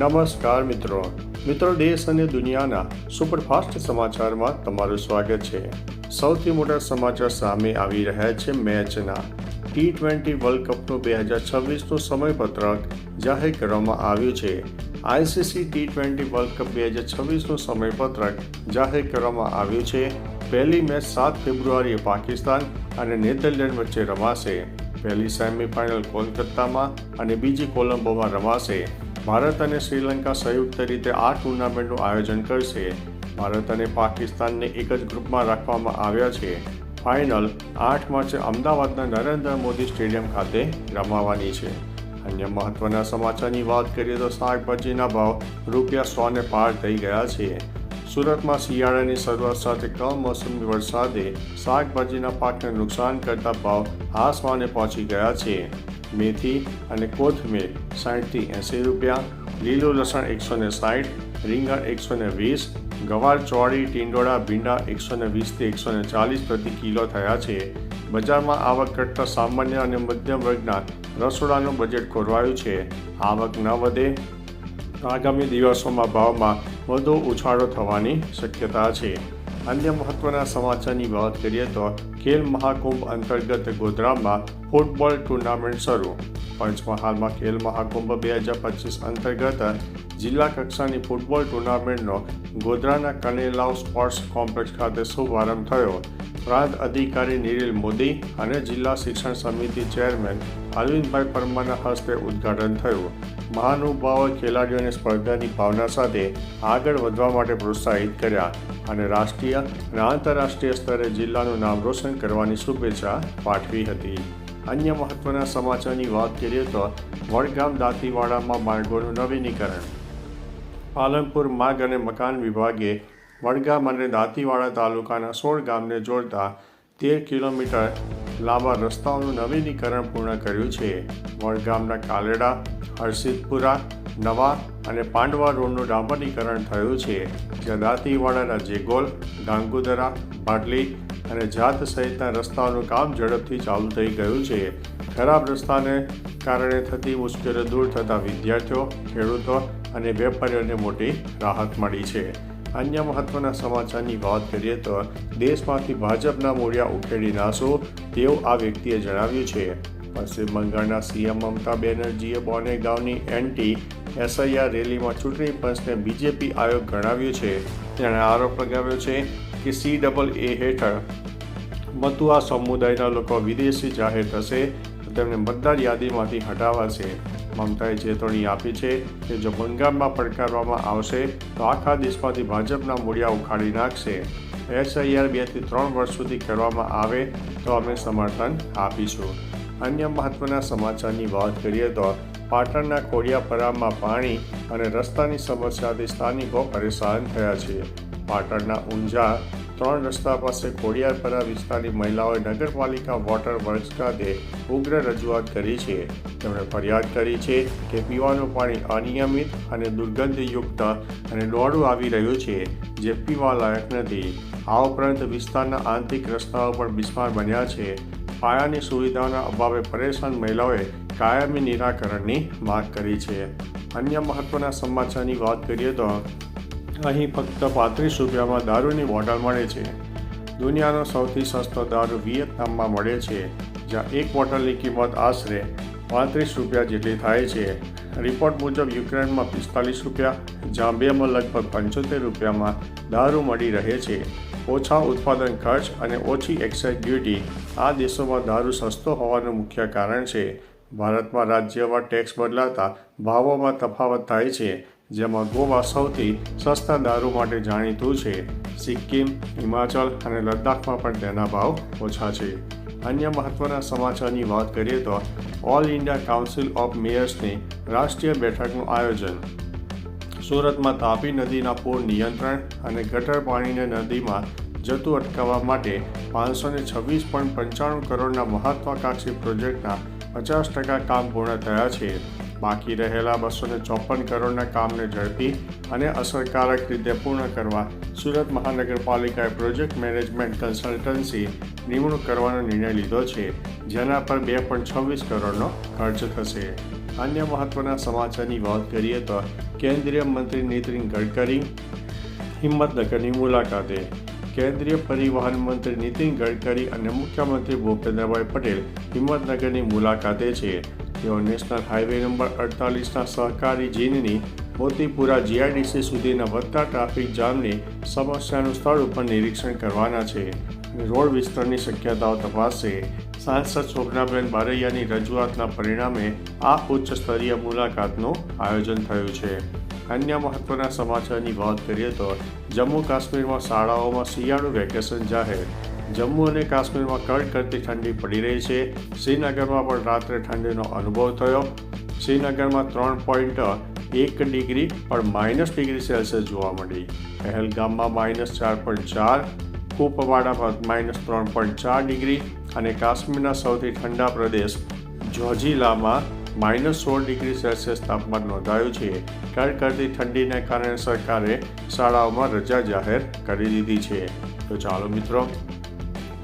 નમસ્કાર મિત્રો. મિત્રો દેશ અને દુનિયાના સુપરફાસ્ટ સમાચારમાં તમારું સ્વાગત છે. સૌથી મોટા સમાચાર સામે આવી રહ્યા છે મેચના. ટી ટ્વેન્ટી વર્લ્ડ કપનું બે હજાર છવ્વીસનું સમયપત્રક જાહેર કરવામાં આવ્યું છે. ICC T twenty world cup બે હજાર છવ્વીસનું સમયપત્રક જાહેર કરવામાં આવ્યું છે. પહેલી મેચ સાત ફેબ્રુઆરીએ પાકિસ્તાન અને નેધરલેન્ડ વચ્ચે રમાશે. પહેલી સેમીફાઇનલ કોલકાતામાં અને બીજી કોલંબોમાં રમાશે. ભારત અને શ્રીલંકા સંયુક્ત રીતે આ ટુર્નામેન્ટનું આયોજન કરશે. ભારત અને પાકિસ્તાનને એક જ ગ્રુપમાં રાખવામાં આવ્યા છે. ફાઇનલ આઠ માર્ચે અમદાવાદના નરેન્દ્ર મોદી સ્ટેડિયમ ખાતે રમાવાની છે. અન્ય મહત્વના સમાચારની વાત કરીએ તો શાકભાજીના ભાવ રૂપિયા સોને પાર થઈ ગયા છે. સુરતમાં શિયાળાની શરૂઆત સાથે કમોસમી વરસાદે શાકભાજીના પાકને નુકસાન કરતા ભાવ આસમાને પહોંચી ગયા છે. મેથી અને કોથમીર સાઠથી એંસી રૂપિયા, લીલું લસણ એકસો ને સાઠ, રીંગણ એકસો ને વીસ, ગવાર ચોળી, ટીંડોળા, ભીંડા એકસો ને વીસથી એકસો ને ચાલીસ પ્રતિ કિલો થયા છે. બજારમાં આવક ઘટતા સામાન્ય અને મધ્યમ વર્ગના રસોડાનું બજેટ ખોરવાયું છે. આવક ન વધે. આગામી દિવસોમાં ભાવમાં વધુ ઉછાળો થવાની શક્યતા છે. અન્ય મહત્વના સમાચારની વાત કરીએ તો ખેલ મહાકુંભ અંતર્ગત ગોધરામાં ફૂટબોલ ટુર્નામેન્ટ શરૂ. પંચમહાલમાં ખેલ મહાકુંભ બે હજાર પચીસ અંતર્ગત જિલ્લા કક્ષાની ફૂટબોલ ટુર્નામેન્ટનો ગોધરાના કનેલાવ સ્પોર્ટ્સ કોમ્પ્લેક્સ ખાતે શુભારંભ થયો. પ્રાંત અધિકારી નિરીલ મોદી અને જિલ્લા શિક્ષણ સમિતિ ચેરમેન અરવિંદભાઈ પરમારના હસ્તે ઉદ્ઘાટન થયું. મહાનુભાવો ખેલાડીઓને સ્પર્ધાની ભાવના સાથે આગળ વધવા માટે પ્રોત્સાહિત કર્યા અને રાષ્ટ્રીય અને આંતરરાષ્ટ્રીય સ્તરે જિલ્લાનું નામ રોશન કરવાની શુભેચ્છા પાઠવી હતી. અન્ય મહત્વના સમાચારની વાત કરીએ તો વડગામ દાંતીવાડામાં માર્ગોનું નવીનીકરણ. પાલનપુર માર્ગ અને મકાન વિભાગે વડગામ અને દાંતીવાડા તાલુકાના સોળ ગામને જોડતા તેર કિલોમીટર લાંબા રસ્તાઓનું નવીનીકરણ પૂર્ણ કર્યું છે. વડગામના કાલેડા હર્ષિદપુરા નવા અને પાંડવા રોડનું ડામરીકરણ થયું છે. જ્યાં દાંતીવાડાના જેગોલ ગાંગુદરા ભાટલી અને જાત સહિતના રસ્તાઓનું કામ ઝડપથી ચાલુ થઈ ગયું છે. ખરાબ રસ્તાને કારણે થતી મુશ્કેલીઓ દૂર થતાં વિદ્યાર્થીઓ, ખેડૂતો અને વેપારીઓને મોટી રાહત મળી છે. અન્ય મહત્વના સમાચારની વાત કરીએ તો દેશમાંથી ભાજપના મૂળિયા ઉખેડી નાશો તેવું આ વ્યક્તિએ જણાવ્યું છે. પશ્ચિમ બંગાળના સીએમ મમતા બેનર્જીએ બોનેગાંવની એન્ટી એસઆઈઆર રેલીમાં ચૂંટણી પંચને બીજેપી આયોગ ગણાવ્યું છે. તેણે આરોપ લગાવ્યો છે કે સી ડબલ એ હેઠળ મતુઆ સમુદાયના લોકો વિદેશી જાહેર થશે તેમને મતદાર યાદીમાંથી હટાવાશે. મમતાએ ચેતવણી આપી છે કે જો બંગાળમાં પડકારવામાં આવશે તો આખા દેશમાંથી ભાજપના મૂળિયા ઉખાડી નાખશે. એસઆઈઆર બેથી ત્રણ વર્ષ સુધી કરવામાં આવે તો અમે સમર્થન આપીશું. અન્ય મહત્વના સમાચારની વાત કરીએ તો પાટણના કોડિયાપરામાં પાણી અને રસ્તાની સમસ્યાથી સ્થાનિકો પરેશાન થયા છે. પાટણના ઊંઝા ત્રણ રસ્તા પાસે કોડિયારપરા વિસ્તારની મહિલાઓએ નગરપાલિકા વોટર વર્ક્સ ખાતે ઉગ્ર રજૂઆત કરી છે. તેમણે ફરિયાદ કરી છે કે પીવાનું પાણી અનિયમિત અને દુર્ગંધયુક્ત અને દોડું આવી રહ્યું છે, જે પીવા લાયક નથી. આ ઉપરાંત વિસ્તારના આંતરિક રસ્તાઓ પણ બિસ્માર બન્યા છે. પાયાની સુવિધાઓના અભાવે પરેશાન મહિલાઓએ કાયમી નિરાકરણની માંગ કરી છે. અન્ય મહત્વના સમાચારની વાત કરીએ તો અહીં ફક્ત પાંત્રીસ રૂપિયામાં દારૂની બોટલ મળે છે. દુનિયાનો સૌથી સસ્તો દારૂ વિયેતનામમાં મળે છે, જ્યાં એક બોટલની કિંમત આશરે પાંત્રીસ રૂપિયા જેટલી થાય છે. રિપોર્ટ મુજબ યુક્રેનમાં પિસ્તાલીસ રૂપિયા જાંબિયામાં લગભગ પંચોતેર રૂપિયામાં દારૂ મળી રહે છે. ઓછા ઉત્પાદન ખર્ચ અને ઓછી એક્સાઇઝ ડ્યુટી આ દેશોમાં દારૂ સસ્તો હોવાનું મુખ્ય કારણ છે. ભારતમાં રાજ્યમાં ટેક્સ બદલાતા ભાવોમાં તફાવત થાય છે. જેમાં ગોવા સૌથી સસ્તા દારૂ માટે જાણીતું છે. સિક્કિમ, હિમાચલ અને લદ્દાખમાં પણ તેના ભાવ ઓછા છે. અન્ય મહત્વના સમાચારની વાત કરીએ તો ઓલ ઇન્ડિયા કાઉન્સિલ ઓફ મેયર્સની રાષ્ટ્રીય બેઠકનું આયોજન. સુરતમાં તાપી નદીના પૂર નિયંત્રણ અને ગટર પાણીને નદીમાં જતું અટકાવવા માટે પાંચસો ને છવ્વીસ પોઈન્ટ પંચાણું કરોડના મહત્વાકાંક્ષી પ્રોજેક્ટના પચાસ ટકા કામ પૂર્ણ થયા છે. બાકી રહેલા બસો ને ચોપન કરોડના કામને ઝડપી અને અસરકારક રીતે પૂર્ણ કરવા સુરત મહાનગરપાલિકાએ પ્રોજેક્ટ મેનેજમેન્ટ કન્સલ્ટન્સી નિમણૂક કરવાનો નિર્ણય લીધો છે, જેના પર બે પોઈન્ટ છવ્વીસ કરોડનો ખર્ચ થશે. અન્ય મહત્વના સમાચારની વાત કરીએ તો કેન્દ્રીય મંત્રી નીતિન ગડકરી હિંમતનગરની મુલાકાતે. કેન્દ્રીય પરિવહન મંત્રી નીતિન ગડકરી અને મુખ્યમંત્રી ભૂપેન્દ્રભાઈ પટેલ હિંમતનગરની મુલાકાતે છે. તેઓ નેશનલ હાઈવે નંબર અડતાલીસના સહકારી જીનની મોતીપુરા જીઆઈડીસી સુધીના વધતા ટ્રાફિક જામની સમસ્યાનું સ્થળ ઉપર નિરીક્ષણ કરવાના છે. રોડ વિસ્તરણની શક્યતાઓ તપાસશે સાંસદ શોભનાબેન બારૈયાની રજૂઆતના પરિણામે આ ઉચ્ચ સ્તરીય મુલાકાતનું આયોજન થયું છે. અન્ય મહત્વના સમાચારની વાત કરીએ તો જમ્મુ કાશ્મીરમાં શાળાઓમાં શિયાળુ વેકેશન જાહેર. જમ્મુ અને કાશ્મીરમાં કડકડતી ઠંડી પડી રહી છે. શ્રીનગરમાં પણ રાત્રે ઠંડીનો અનુભવ થયો. શ્રીનગરમાં ત્રણ પોઈન્ટ એક ડિગ્રી પણ માઇનસ ડિગ્રી સેલ્સિયસ જોવા મળી. પહેલગામમાં માઇનસ ચાર પોઈન્ટ ચાર, કુપવાડામાં માઇનસ ત્રણ પોઈન્ટ ચાર ડિગ્રી અને કાશ્મીરના સૌથી ઠંડા પ્રદેશ જોજીલામાં માઇનસ સોળ ડિગ્રી સેલ્સિયસ તાપમાન નોંધાયું છે. કડકડતી ઠંડીને કારણે સરકારે શાળાઓમાં રજા જાહેર કરી દીધી છે. તો ચાલો મિત્રો